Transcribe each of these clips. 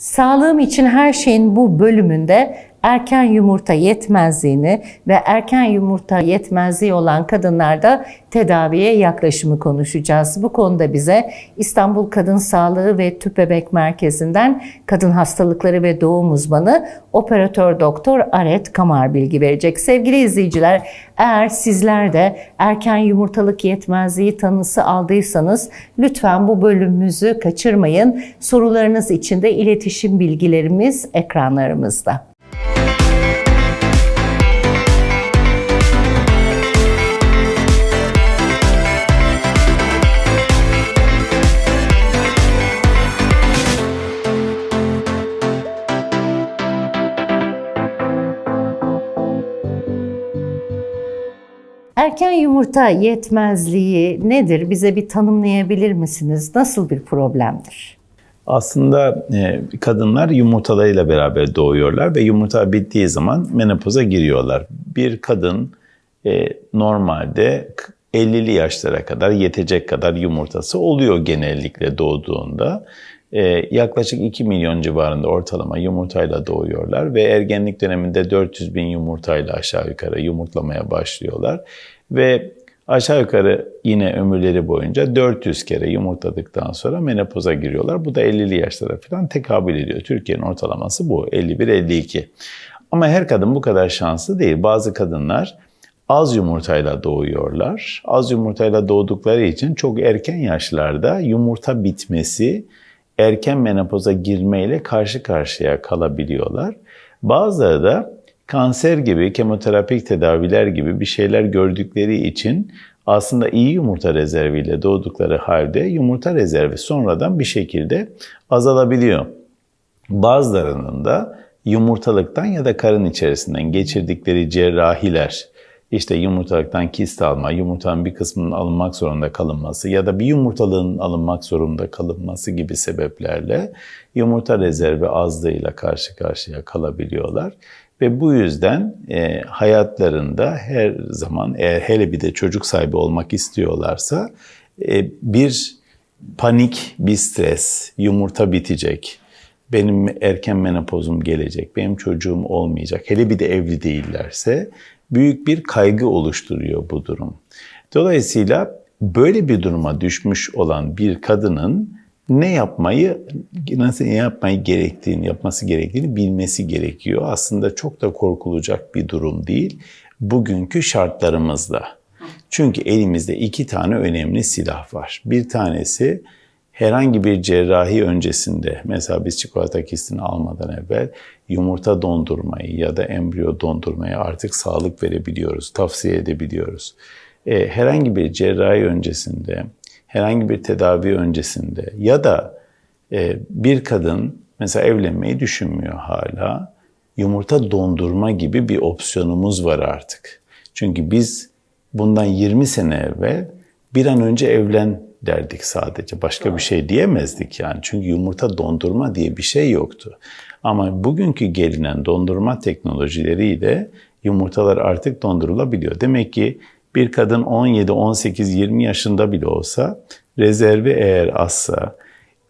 Sağlığım için her şeyin bu bölümünde erken yumurta yetmezliğini ve erken yumurta yetmezliği olan kadınlarda tedaviye yaklaşımı konuşacağız. Bu konuda bize İstanbul Kadın Sağlığı ve Tüp Bebek Merkezi'nden kadın hastalıkları ve doğum uzmanı operatör doktor Aret Kamar bilgi verecek. Sevgili izleyiciler, eğer sizler de erken yumurtalık yetmezliği tanısı aldıysanız lütfen bu bölümümüzü kaçırmayın. Sorularınız için de iletişim bilgilerimiz ekranlarımızda. Yumurta yetmezliği nedir? Bize bir tanımlayabilir misiniz? Nasıl bir problemdir? Aslında e, kadınlar yumurtalarıyla beraber doğuyorlar ve yumurta bittiği zaman menopoza giriyorlar. Bir kadın e, normalde 50'li yaşlara kadar yetecek kadar yumurtası oluyor genellikle doğduğunda. E, yaklaşık 2 milyon civarında ortalama yumurtayla doğuyorlar ve ergenlik döneminde 400 bin yumurtayla aşağı yukarı yumurtlamaya başlıyorlar. Ve aşağı yukarı yine ömürleri boyunca 400 kere yumurtladıktan sonra menopoza giriyorlar. Bu da 50'li yaşlara falan tekabül ediyor. Türkiye'nin ortalaması bu 51-52. Ama her kadın bu kadar şanslı değil. Bazı kadınlar az yumurtayla doğuyorlar. Az yumurtayla doğdukları için çok erken yaşlarda yumurta bitmesi erken menopoza girmeyle karşı karşıya kalabiliyorlar. Bazıları da kanser gibi, kemoterapik tedaviler gibi bir şeyler gördükleri için aslında iyi yumurta rezerviyle doğdukları halde yumurta rezervi sonradan bir şekilde azalabiliyor. Bazılarının da yumurtalıktan ya da karın içerisinden geçirdikleri cerrahiler, işte yumurtalıktan kist alma, yumurtanın bir kısmının alınmak zorunda kalınması ya da bir yumurtalığın alınmak zorunda kalınması gibi sebeplerle yumurta rezervi azlığıyla karşı karşıya kalabiliyorlar. Ve bu yüzden e, hayatlarında her zaman eğer hele bir de çocuk sahibi olmak istiyorlarsa e, bir panik, bir stres, yumurta bitecek, benim erken menopozum gelecek, benim çocuğum olmayacak, hele bir de evli değillerse büyük bir kaygı oluşturuyor bu durum. Dolayısıyla böyle bir duruma düşmüş olan bir kadının ne yapmayı, nasıl yapmayı gerektiğini, yapması gerektiğini bilmesi gerekiyor. Aslında çok da korkulacak bir durum değil bugünkü şartlarımızda. Çünkü elimizde iki tane önemli silah var. Bir tanesi herhangi bir cerrahi öncesinde mesela biz çikolata kistini almadan evvel yumurta dondurmayı ya da embriyo dondurmayı artık sağlık verebiliyoruz, tavsiye edebiliyoruz. E, herhangi bir cerrahi öncesinde, herhangi bir tedavi öncesinde ya da e, bir kadın mesela evlenmeyi düşünmüyor hala, yumurta dondurma gibi bir opsiyonumuz var artık. Çünkü biz bundan 20 sene evvel bir an önce evlen derdik sadece. Başka bir şey diyemezdik yani. Çünkü yumurta dondurma diye bir şey yoktu. Ama bugünkü gelinen dondurma teknolojileriyle yumurtalar artık dondurulabiliyor. Demek ki bir kadın 17, 18, 20 yaşında bile olsa rezervi eğer azsa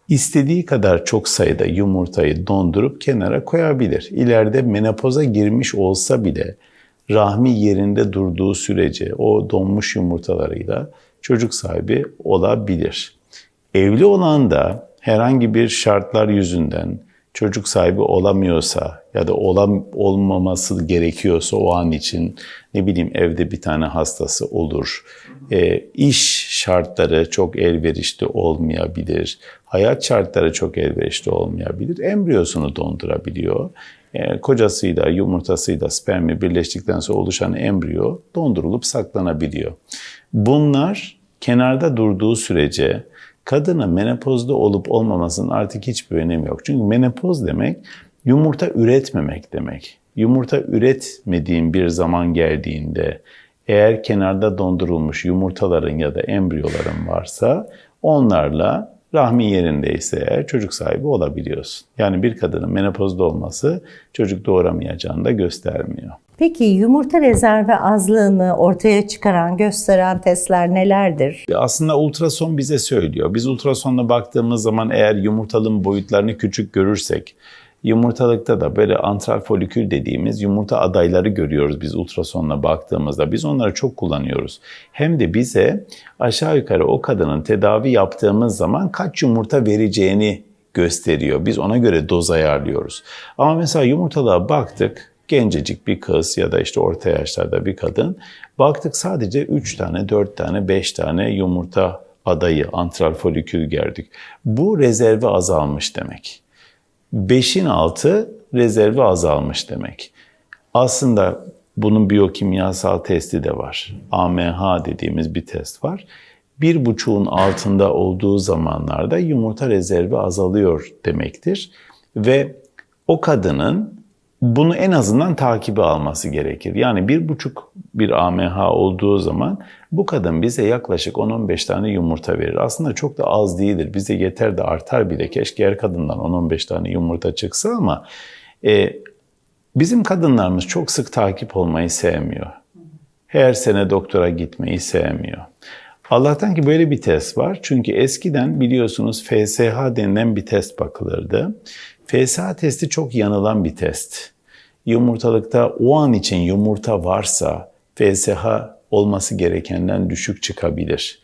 istediği kadar çok sayıda yumurtayı dondurup kenara koyabilir. İleride menopoza girmiş olsa bile rahmi yerinde durduğu sürece o donmuş yumurtalarıyla çocuk sahibi olabilir. Evli olan da herhangi bir şartlar yüzünden çocuk sahibi olamıyorsa ya da olam, olmaması gerekiyorsa o an için ne bileyim evde bir tane hastası olur. E, iş şartları çok elverişli olmayabilir. Hayat şartları çok elverişli olmayabilir. Embriyosunu dondurabiliyor. E, kocasıyla, yumurtasıyla spermi birleştikten sonra oluşan embriyo dondurulup saklanabiliyor. Bunlar kenarda durduğu sürece kadının menopozda olup olmamasının artık hiçbir önemi yok. Çünkü menopoz demek yumurta üretmemek demek. Yumurta üretmediğin bir zaman geldiğinde eğer kenarda dondurulmuş yumurtaların ya da embriyoların varsa onlarla rahmi yerindeyse eğer çocuk sahibi olabiliyorsun. Yani bir kadının menopozda olması çocuk doğuramayacağını da göstermiyor. Peki yumurta rezervi azlığını ortaya çıkaran, gösteren testler nelerdir? Aslında ultrason bize söylüyor. Biz ultrasonla baktığımız zaman eğer yumurtalığın boyutlarını küçük görürsek, Yumurtalıkta da böyle antral folikül dediğimiz yumurta adayları görüyoruz biz ultrasonla baktığımızda. Biz onları çok kullanıyoruz. Hem de bize aşağı yukarı o kadının tedavi yaptığımız zaman kaç yumurta vereceğini gösteriyor. Biz ona göre doz ayarlıyoruz. Ama mesela yumurtalığa baktık, gencecik bir kız ya da işte orta yaşlarda bir kadın. Baktık sadece 3 tane, 4 tane, 5 tane yumurta adayı, antral folikül gördük. Bu rezervi azalmış demek. 5'in altı rezervi azalmış demek. Aslında bunun biyokimyasal testi de var. AMH dediğimiz bir test var. Bir buçuğun altında olduğu zamanlarda yumurta rezervi azalıyor demektir. Ve o kadının bunu en azından takibi alması gerekir. Yani bir buçuk bir AMH olduğu zaman bu kadın bize yaklaşık 10-15 tane yumurta verir. Aslında çok da az değildir. Bize yeter de artar bile. Keşke her kadından 10-15 tane yumurta çıksa ama e, bizim kadınlarımız çok sık takip olmayı sevmiyor. Her sene doktora gitmeyi sevmiyor. Allah'tan ki böyle bir test var. Çünkü eskiden biliyorsunuz FSH denilen bir test bakılırdı. FSH testi çok yanılan bir test. Yumurtalıkta o an için yumurta varsa FSH olması gerekenden düşük çıkabilir.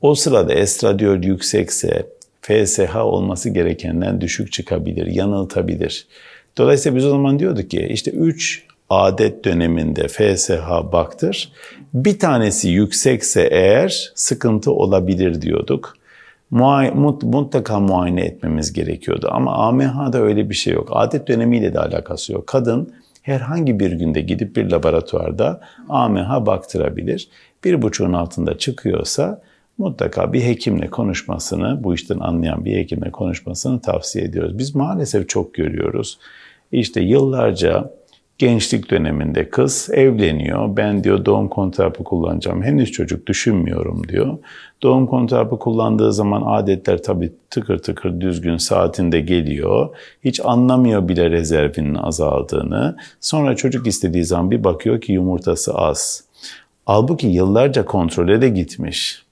O sırada estradiol yüksekse FSH olması gerekenden düşük çıkabilir, yanıltabilir. Dolayısıyla biz o zaman diyorduk ki işte 3 adet döneminde FSH baktır. Bir tanesi yüksekse eğer sıkıntı olabilir diyorduk mutlaka muayene etmemiz gerekiyordu. Ama AMH'da öyle bir şey yok. Adet dönemiyle de alakası yok. Kadın herhangi bir günde gidip bir laboratuvarda AMH baktırabilir. Bir buçuğun altında çıkıyorsa mutlaka bir hekimle konuşmasını, bu işten anlayan bir hekimle konuşmasını tavsiye ediyoruz. Biz maalesef çok görüyoruz. İşte yıllarca gençlik döneminde kız evleniyor. Ben diyor doğum kontrapı kullanacağım. Henüz çocuk düşünmüyorum diyor. Doğum kontrapı kullandığı zaman adetler tabii tıkır tıkır düzgün saatinde geliyor. Hiç anlamıyor bile rezervinin azaldığını. Sonra çocuk istediği zaman bir bakıyor ki yumurtası az. Halbuki yıllarca kontrole de gitmiş.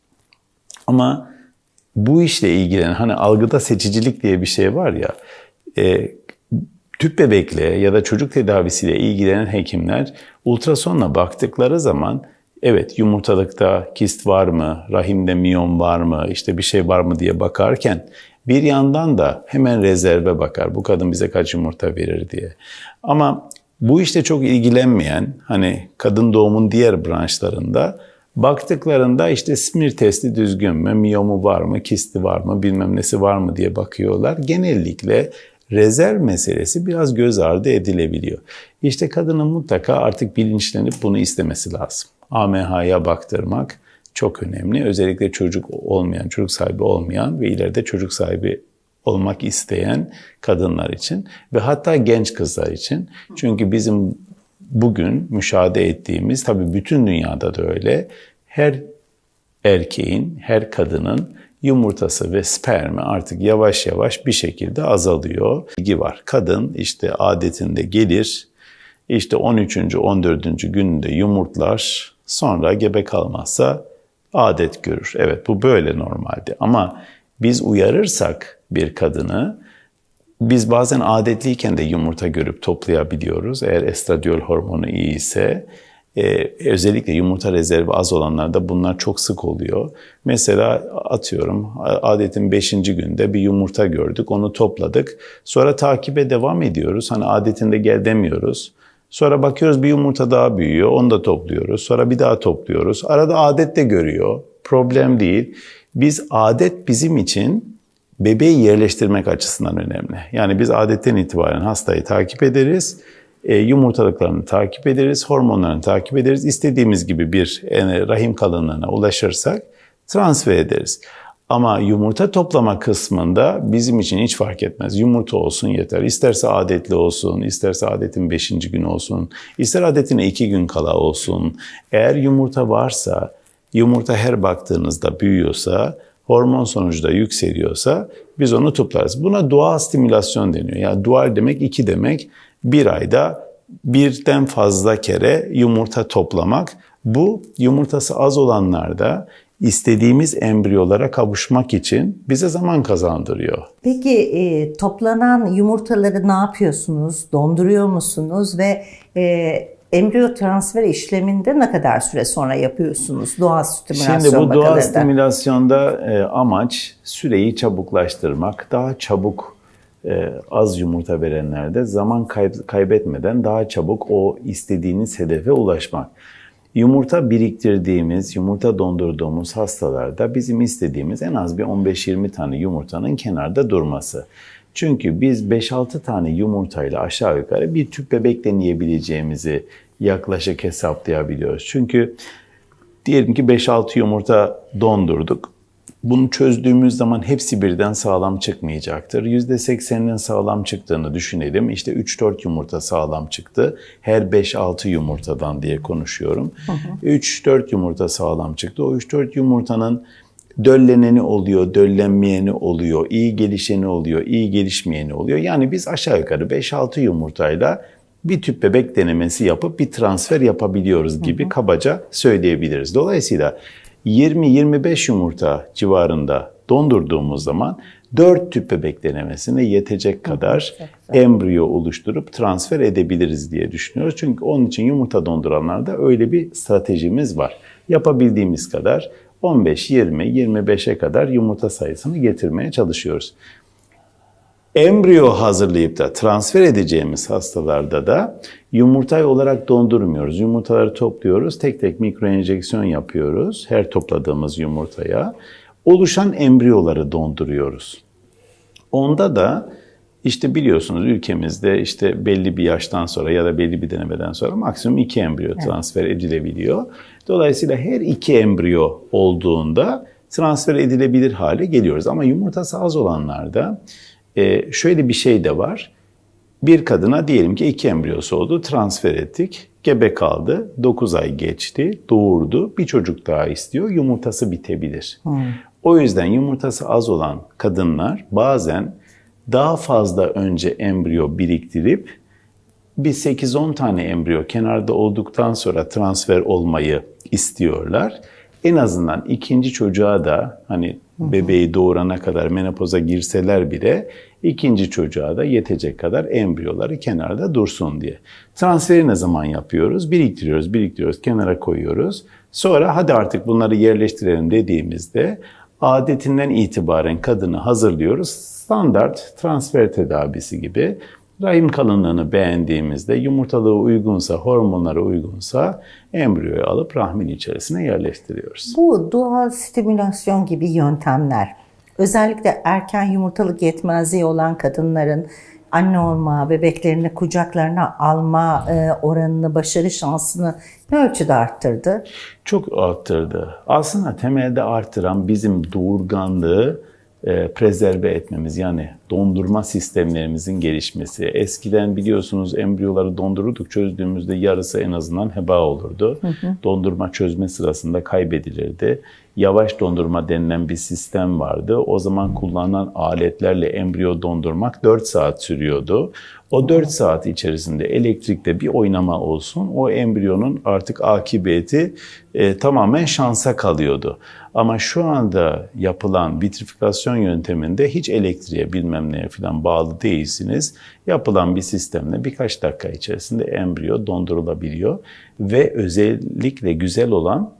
Ama bu işle ilgilenen hani algıda seçicilik diye bir şey var ya. E, tüp bebekle ya da çocuk tedavisiyle ilgilenen hekimler ultrasonla baktıkları zaman evet yumurtalıkta kist var mı, rahimde miyom var mı, işte bir şey var mı diye bakarken bir yandan da hemen rezerve bakar. Bu kadın bize kaç yumurta verir diye. Ama bu işte çok ilgilenmeyen hani kadın doğumun diğer branşlarında baktıklarında işte smir testi düzgün mü, miyomu var mı, kisti var mı, bilmem nesi var mı diye bakıyorlar. Genellikle rezerv meselesi biraz göz ardı edilebiliyor. İşte kadının mutlaka artık bilinçlenip bunu istemesi lazım. AMH'ya baktırmak çok önemli. Özellikle çocuk olmayan, çocuk sahibi olmayan ve ileride çocuk sahibi olmak isteyen kadınlar için ve hatta genç kızlar için. Çünkü bizim bugün müşahede ettiğimiz tabii bütün dünyada da öyle. Her erkeğin, her kadının yumurtası ve spermi artık yavaş yavaş bir şekilde azalıyor. Bilgi var. Kadın işte adetinde gelir, işte 13. 14. gününde yumurtlar, sonra gebe kalmazsa adet görür. Evet bu böyle normalde ama biz uyarırsak bir kadını biz bazen adetliyken de yumurta görüp toplayabiliyoruz. Eğer estradiol hormonu iyi ise ee, özellikle yumurta rezervi az olanlarda bunlar çok sık oluyor. Mesela atıyorum adetin 5. günde bir yumurta gördük, onu topladık. Sonra takibe devam ediyoruz. Hani adetinde gel demiyoruz. Sonra bakıyoruz bir yumurta daha büyüyor, onu da topluyoruz. Sonra bir daha topluyoruz. Arada adet de görüyor. Problem değil. Biz adet bizim için bebeği yerleştirmek açısından önemli. Yani biz adetten itibaren hastayı takip ederiz e, yumurtalıklarını takip ederiz, hormonlarını takip ederiz. İstediğimiz gibi bir yani rahim kalınlığına ulaşırsak transfer ederiz. Ama yumurta toplama kısmında bizim için hiç fark etmez. Yumurta olsun yeter. İsterse adetli olsun, isterse adetin 5. günü olsun, ister adetine 2 gün kala olsun. Eğer yumurta varsa, yumurta her baktığınızda büyüyorsa hormon sonucu da yükseliyorsa biz onu toplarız. Buna doğal stimülasyon deniyor. Yani dual demek iki demek. Bir ayda birden fazla kere yumurta toplamak. Bu yumurtası az olanlarda istediğimiz embriyolara kavuşmak için bize zaman kazandırıyor. Peki e, toplanan yumurtaları ne yapıyorsunuz? Donduruyor musunuz ve e, embriyo transfer işleminde ne kadar süre sonra yapıyorsunuz doğal stimülasyon Şimdi bu doğal stimülasyonda e, amaç süreyi çabuklaştırmak, daha çabuk az yumurta verenlerde zaman kay- kaybetmeden daha çabuk o istediğiniz hedefe ulaşmak. Yumurta biriktirdiğimiz, yumurta dondurduğumuz hastalarda bizim istediğimiz en az bir 15-20 tane yumurtanın kenarda durması. Çünkü biz 5-6 tane yumurtayla aşağı yukarı bir tüp bebek deneyebileceğimizi yaklaşık hesaplayabiliyoruz. Çünkü diyelim ki 5-6 yumurta dondurduk. Bunu çözdüğümüz zaman hepsi birden sağlam çıkmayacaktır. %80'inin sağlam çıktığını düşünelim. İşte 3-4 yumurta sağlam çıktı. Her 5-6 yumurtadan diye konuşuyorum. 3-4 yumurta sağlam çıktı. O 3-4 yumurtanın dölleneni oluyor, döllenmeyeni oluyor, iyi gelişeni oluyor, iyi gelişmeyeni oluyor. Yani biz aşağı yukarı 5-6 yumurtayla bir tüp bebek denemesi yapıp bir transfer yapabiliyoruz gibi kabaca söyleyebiliriz. Dolayısıyla 20-25 yumurta civarında dondurduğumuz zaman 4 tüp bebek denemesine yetecek kadar embriyo oluştururup transfer edebiliriz diye düşünüyoruz. Çünkü onun için yumurta donduranlarda öyle bir stratejimiz var. Yapabildiğimiz kadar 15, 20, 25'e kadar yumurta sayısını getirmeye çalışıyoruz. Embriyo hazırlayıp da transfer edeceğimiz hastalarda da yumurtay olarak dondurmuyoruz. Yumurtaları topluyoruz, tek tek mikro enjeksiyon yapıyoruz her topladığımız yumurtaya. Oluşan embriyoları donduruyoruz. Onda da işte biliyorsunuz ülkemizde işte belli bir yaştan sonra ya da belli bir denemeden sonra maksimum iki embriyo transfer edilebiliyor. Dolayısıyla her iki embriyo olduğunda transfer edilebilir hale geliyoruz. Ama yumurtası az olanlarda e, şöyle bir şey de var. Bir kadına diyelim ki iki embriyosu oldu, transfer ettik. Gebe kaldı, 9 ay geçti, doğurdu, bir çocuk daha istiyor, yumurtası bitebilir. O yüzden yumurtası az olan kadınlar bazen daha fazla önce embriyo biriktirip bir 8-10 tane embriyo kenarda olduktan sonra transfer olmayı istiyorlar. En azından ikinci çocuğa da hani bebeği doğurana kadar menopoza girseler bile ikinci çocuğa da yetecek kadar embriyoları kenarda dursun diye. Transferi ne zaman yapıyoruz? Biriktiriyoruz, biriktiriyoruz, kenara koyuyoruz. Sonra hadi artık bunları yerleştirelim dediğimizde adetinden itibaren kadını hazırlıyoruz. Standart transfer tedavisi gibi rahim kalınlığını beğendiğimizde yumurtalığı uygunsa, hormonlara uygunsa embriyoyu alıp rahmin içerisine yerleştiriyoruz. Bu doğal stimülasyon gibi yöntemler özellikle erken yumurtalık yetmezliği olan kadınların anne olma, bebeklerini kucaklarına alma e, oranını, başarı şansını ne ölçüde arttırdı? Çok arttırdı. Aslında temelde arttıran bizim doğurganlığı prezerve etmemiz yani dondurma sistemlerimizin gelişmesi. Eskiden biliyorsunuz embriyoları dondururduk çözdüğümüzde yarısı en azından heba olurdu. Dondurma çözme sırasında kaybedilirdi. Yavaş dondurma denilen bir sistem vardı. O zaman kullanılan aletlerle embriyo dondurmak 4 saat sürüyordu. O 4 saat içerisinde elektrikte bir oynama olsun o embriyonun artık akıbeti e, tamamen şansa kalıyordu. Ama şu anda yapılan vitrifikasyon yönteminde hiç elektriğe bilmem neye falan bağlı değilsiniz. Yapılan bir sistemle birkaç dakika içerisinde embriyo dondurulabiliyor ve özellikle güzel olan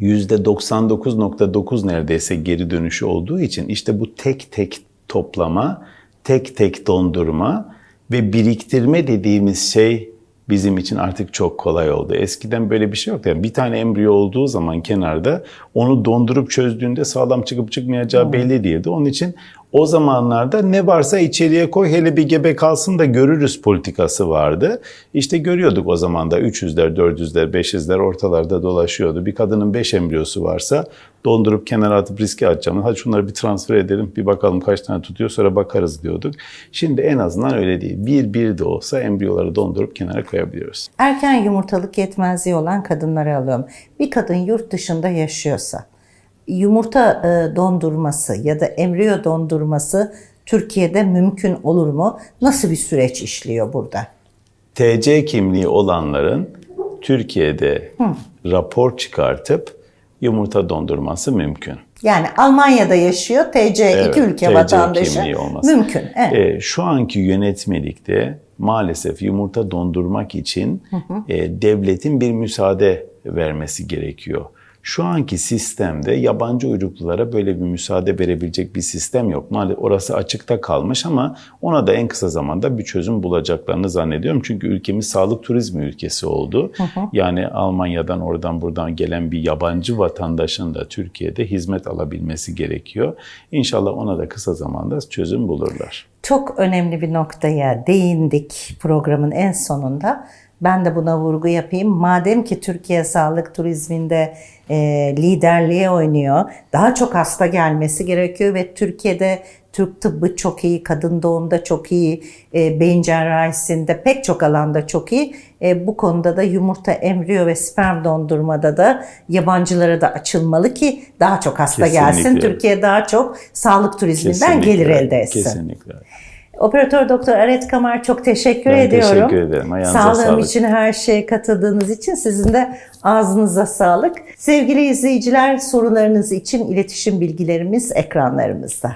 %99.9 neredeyse geri dönüşü olduğu için işte bu tek tek toplama, tek tek dondurma ve biriktirme dediğimiz şey bizim için artık çok kolay oldu. Eskiden böyle bir şey yoktu. Yani bir tane embriyo olduğu zaman kenarda onu dondurup çözdüğünde sağlam çıkıp çıkmayacağı belli değildi. Onun için o zamanlarda ne varsa içeriye koy hele bir gebe kalsın da görürüz politikası vardı. İşte görüyorduk o zaman da 300'ler, 400'ler, 500'ler ortalarda dolaşıyordu. Bir kadının 5 embriyosu varsa dondurup kenara atıp riske atacağım. Hadi şunları bir transfer edelim bir bakalım kaç tane tutuyor sonra bakarız diyorduk. Şimdi en azından öyle değil. Bir bir de olsa embriyoları dondurup kenara koyabiliyoruz. Erken yumurtalık yetmezliği olan kadınları alıyorum. Bir kadın yurt dışında yaşıyorsa, yumurta e, dondurması ya da embriyo dondurması Türkiye'de mümkün olur mu? Nasıl bir süreç işliyor burada? TC kimliği olanların Türkiye'de rapor çıkartıp yumurta dondurması mümkün. Yani Almanya'da yaşıyor TC Evet, iki ülke TC vatandaşı kimliği olması. mümkün. Evet. E, şu anki yönetmelikte maalesef yumurta dondurmak için e, devletin bir müsaade vermesi gerekiyor. Şu anki sistemde yabancı uyruklulara böyle bir müsaade verebilecek bir sistem yok. Maalesef orası açıkta kalmış ama ona da en kısa zamanda bir çözüm bulacaklarını zannediyorum. Çünkü ülkemiz sağlık turizmi ülkesi oldu. Yani Almanya'dan oradan buradan gelen bir yabancı vatandaşın da Türkiye'de hizmet alabilmesi gerekiyor. İnşallah ona da kısa zamanda çözüm bulurlar. Çok önemli bir noktaya değindik programın en sonunda. Ben de buna vurgu yapayım. Madem ki Türkiye sağlık turizminde e, liderliğe oynuyor, daha çok hasta gelmesi gerekiyor ve Türkiye'de Türk tıbbı çok iyi, kadın doğumda çok iyi, e, beyin cerrahisinde pek çok alanda çok iyi. E, bu konuda da yumurta, embriyo ve sperm dondurmada da yabancılara da açılmalı ki daha çok hasta gelsin. Kesinlikle. Türkiye daha çok sağlık turizminden gelir elde etsin. Kesinlikle. Operatör Doktor Aret Kamar çok teşekkür Ben ediyorum. teşekkür ederim. Ayağınıza Sağlığım sağlık. için her şeye katıldığınız için sizin de ağzınıza sağlık. Sevgili izleyiciler sorularınız için iletişim bilgilerimiz ekranlarımızda.